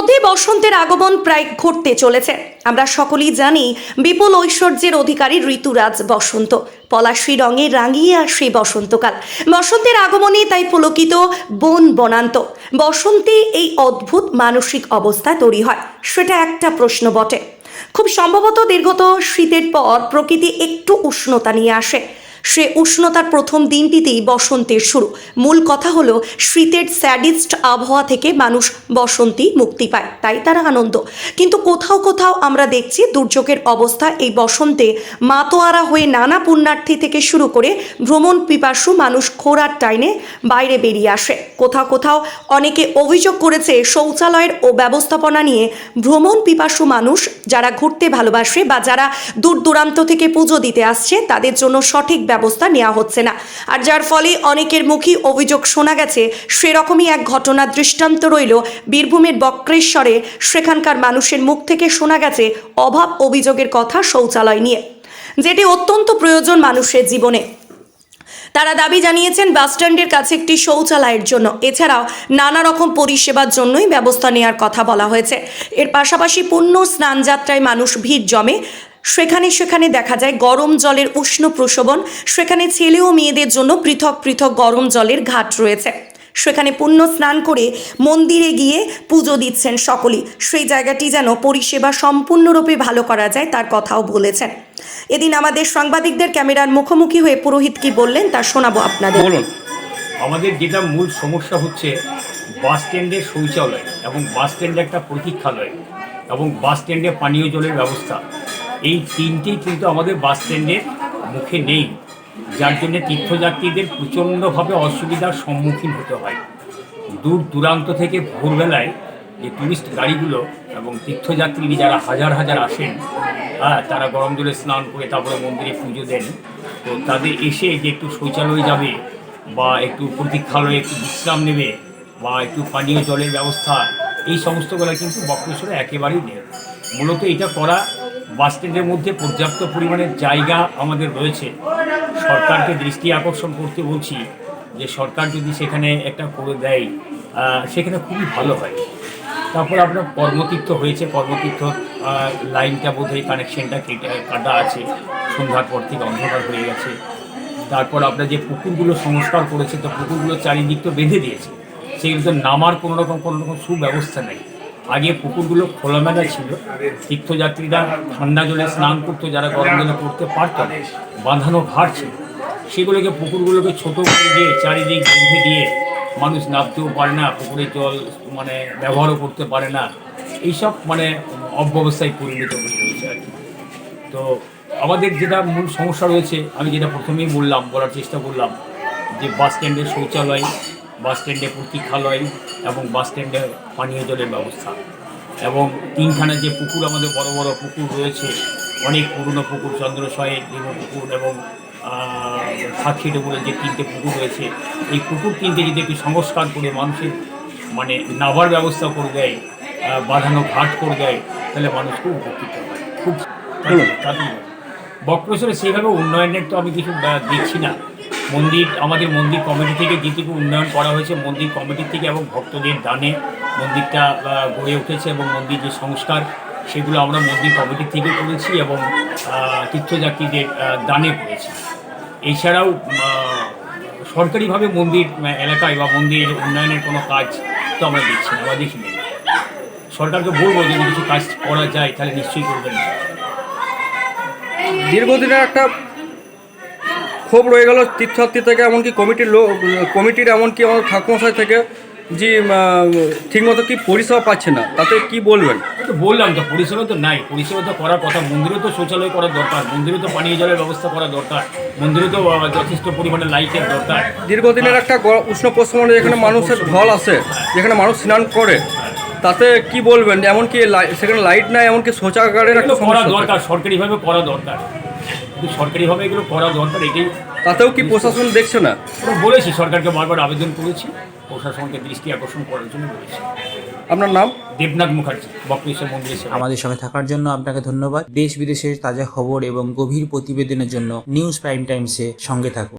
ইতিমধ্যে বসন্তের আগমন প্রায় ঘটতে চলেছে। আমরা সকলেই জানি বিপুল ঐশ্বর্যের অধিকারী ঋতুরাজ বসন্ত। পলাশী রঙে রাঙিয়ে আসে বসন্তকাল। বসন্তের আগমনে তাই পুলকিত বন বনান্ত। বসন্তে এই অদ্ভুত মানসিক অবস্থা তৈরি হয়, সেটা একটা প্রশ্ন বটে। খুব সম্ভবত দীর্ঘত শীতের পর প্রকৃতি একটু উষ্ণতা নিয়ে আসে। সে উষ্ণতার প্রথম দিনটিতেই বসন্তের শুরু। মূল কথা হলো, শীতের স্যাডিস্ট আবহাওয়া থেকে মানুষ বসন্তী মুক্তি পায়, তাই তারা আনন্দ। কিন্তু কোথাও কোথাও আমরা দেখছি দুর্যোগের অবস্থা এই বসন্তে মাতোয়ারা হয়ে নানা পুণ্যার্থী থেকে শুরু করে ভ্রমণ পিপাসু মানুষ খোরার টাইনে বাইরে বেরিয়ে আসে। কোথাও কোথাও অনেকে অভিযোগ করেছে, শৌচালয়ের ও ব্যবস্থাপনা নিয়ে ভ্রমণ পিপাসু মানুষ যারা ঘুরতে ভালোবাসে বা যারা দূর দূরান্ত থেকে পুজো দিতে আসছে, তাদের জন্য সঠিক ব্যবস্থা নেওয়া হচ্ছে না। আর যার ফলে অনেকের মুখী অভিযোগ শোনা গেছে, সেরকমই এক ঘটনার দৃষ্টান্ত রইল বীরভূমের বক্রেশ্বরে। সেখানকার মানুষের মুখ থেকে শোনা গেছে অভাব অভিযোগের কথা শৌচালয় নিয়ে, যেটি অত্যন্ত প্রয়োজন মানুষের জীবনে। তারা দাবি জানিয়েছেন বাসস্ট্যান্ডের কাছে একটি শৌচালয়ের জন্য। এছাড়াও নানা রকম পরিষেবার জন্যই ব্যবস্থা নেওয়ার কথা বলা হয়েছে। এর পাশাপাশি পূর্ণ স্নান যাত্রায় মানুষ ভিড় জমে। সেখানে সেখানে দেখা যায় গরম জলের উষ্ণ প্রসবন সেখানে ছেলে ও মেয়েদের জন্য পৃথক পৃথক গরম জলের ঘাট রয়েছে। সেখানে পুণ্য স্নান করে মন্দিরে গিয়ে পুজো দিচ্ছেন সকলেই। সেই জায়গাটি যেন পরিষেবা সম্পূর্ণরূপে ভালো করা যায় তার কথাও বলেছেন। এদিন আমাদের সাংবাদিকদের ক্যামেরার মুখোমুখি হয়ে পুরোহিত কি বললেন তা শোনাবো আপনাদের। বলুন। আমাদের যেটা মূল সমস্যা হচ্ছে বাস স্ট্যান্ডের শৌচালয় এবং বাস স্ট্যান্ডে একটা প্রতীক্ষালয় এবং বাস স্ট্যান্ডে পানীয় জলের ব্যবস্থা। এই তিনটেই কিন্তু আমাদের বাস স্ট্যান্ডের মুখে নেই। যার জন্য তীর্থযাত্রীদের প্রচণ্ডভাবে অসুবিধার সম্মুখীন হতে হয়। দূর দূরান্ত থেকে ভোরবেলায় যে টুরিস্ট গাড়িগুলো এবং তীর্থযাত্রী যারা হাজার হাজার আসেন হ্যাঁ তারা গরম জলে স্নান করে তারপরে মন্দিরে পুজো দেন। তো তাদের এসে যে একটু শৌচালয়ে যাবে বা একটু প্রতীক্ষালয়ে একটু বিশ্রাম নেবে বা একটু পানীয় জলের ব্যবস্থা, এই সমস্তগুলো কিন্তু বক্রেশ্বরে একেবারেই নেই। মূলত এটা করা বাস স্ট্যান্ডের মধ্যে পর্যাপ্ত পরিমাণে জায়গা আমাদের রয়েছে। সরকারকে দৃষ্টি আকর্ষণ করতে বলছি যে সরকার যদি সেখানে একটা করে দেয় সেখানে খুবই ভালো হয়। তারপর আপনার কর্মতীর্থ হয়েছে, কর্মতীর্থ লাইনটা বোধহয় কানেকশনটা কেটে, কাটা আছে। সন্ধ্যার পর থেকে অন্ধকার হয়ে গেছে। তারপর আপনার যে পুকুরগুলো সংস্কার করেছে, তো পুকুরগুলো চারিদিক তো বেঁধে দিয়েছে। সেগুলো নামার কোনো রকম কোনো রকম সুব্যবস্থা নেই। আগে পুকুরগুলো খোলামেলা ছিল। তীর্থযাত্রীরা ঠান্ডা জলে স্নান করতো, যারা গরম জলে করতে পারতো বাঁধানো ঘাট ছিল। সেগুলোকে পুকুরগুলোকে ছোট করে দিয়ে চারিদিক বেঁধে দিয়ে মানুষ নামতেও পারে না, পুকুরের জল মানে ব্যবহারও করতে পারে না। এইসব মানে অব্যবস্থায় পরিণত হয়ে রয়েছে আর কি। তো আমাদের যেটা মূল সমস্যা রয়েছে, আমি যেটা প্রথমেই বললাম, বলার চেষ্টা করলাম, যে বাস স্ট্যান্ডের শৌচালয় বাস স্ট্যান্ডে প্রতীক্ষালয় এবং বাস স্ট্যান্ডে পানীয় জলের ব্যবস্থা। এবং তিনখানা যে পুকুর আমাদের বড় বড় পুকুর রয়েছে অনেক পুরনো পুকুর চন্দ্রশয়ের ডিমো পুকুর এবং সাক্ষীটা বলে যে তিনটে পুকুর রয়েছে এই পুকুর তিনটে যদি একটু সংস্কার করে মানুষের মানে নাবার ব্যবস্থা করে দেয় বাঁধানো ঘাট করে দেয় তাহলে মানুষ খুব উপকৃত হয়। খুব বক্রেশ্বরে সেইভাবে উন্নয়নের তো আমি কিছু দেখছি না। মন্দির, আমাদের মন্দির কমিটি থেকে যেটুকু উন্নয়ন করা হয়েছে, মন্দির কমিটি থেকে এবং ভক্তদের দানে মন্দিরটা গড়ে উঠেছে এবং মন্দির যে সংস্কার, সেগুলো আমরা মন্দির কমিটি থেকে করেছি এবং তীর্থযাত্রীদের দানে করেছি। এছাড়াও সরকারিভাবে মন্দির এলাকায় বা মন্দির উন্নয়নের কোনো কাজ তো আমরা দেখছি না বা দেখিনি। সরকারকে বলব যদি কিছু কাজ করা যায়, তাহলে নিশ্চয়ই করবেন। দীর্ঘদিনের একটা ক্ষোভ রয়ে গেল তীর্থযাত্রী থেকে এমনকি কমিটির লোক কমিটির এমনকি আমার ঠাকুমশাই থেকে যে ঠিকমতো কি পরিষেবা পাচ্ছে না তাতে কি বলবেন? তো বললাম তো পরিষেবা তো নাই। পরিষেবা তো করার কথা মন্দিরে তো শৌচালয় করার দরকার মন্দিরে তো পানীয় জলের ব্যবস্থা করা দরকার মন্দিরে তো যথেষ্ট পরিমাণে লাইটের দরকার। দীর্ঘদিনের একটা গ- উষ্ণ পশ্চিমবঙ্গে যেখানে মানুষের ঢল আসে যেখানে মানুষ স্নান করে তাতে কি বলবেন? এমনকি লাই- সেখানে লাইট নাই এমনকি শৌচাগারের একটা করা দরকার সরকারিভাবে করা দরকার। কিন্তু সরকারিভাবে এগুলো করা দরকার এটাই তাতেও কি প্রশাসন দেখছে না? বলেছি সরকারকে বারবার আবেদন করেছি প্রশাসনকে দৃষ্টি আকর্ষণ করার জন্য বলেছি। আপনার নাম? দেবনাথ মুখার্জি বক্রেশ্বর মন্দিরের সেবা। আমাদের সঙ্গে থাকার জন্য আপনাকে ধন্যবাদ। দেশ বিদেশের তাজা খবর এবং গভীর প্রতিবেদনের জন্য নিউজ প্রাইম টাইমসে সঙ্গে থাকুন।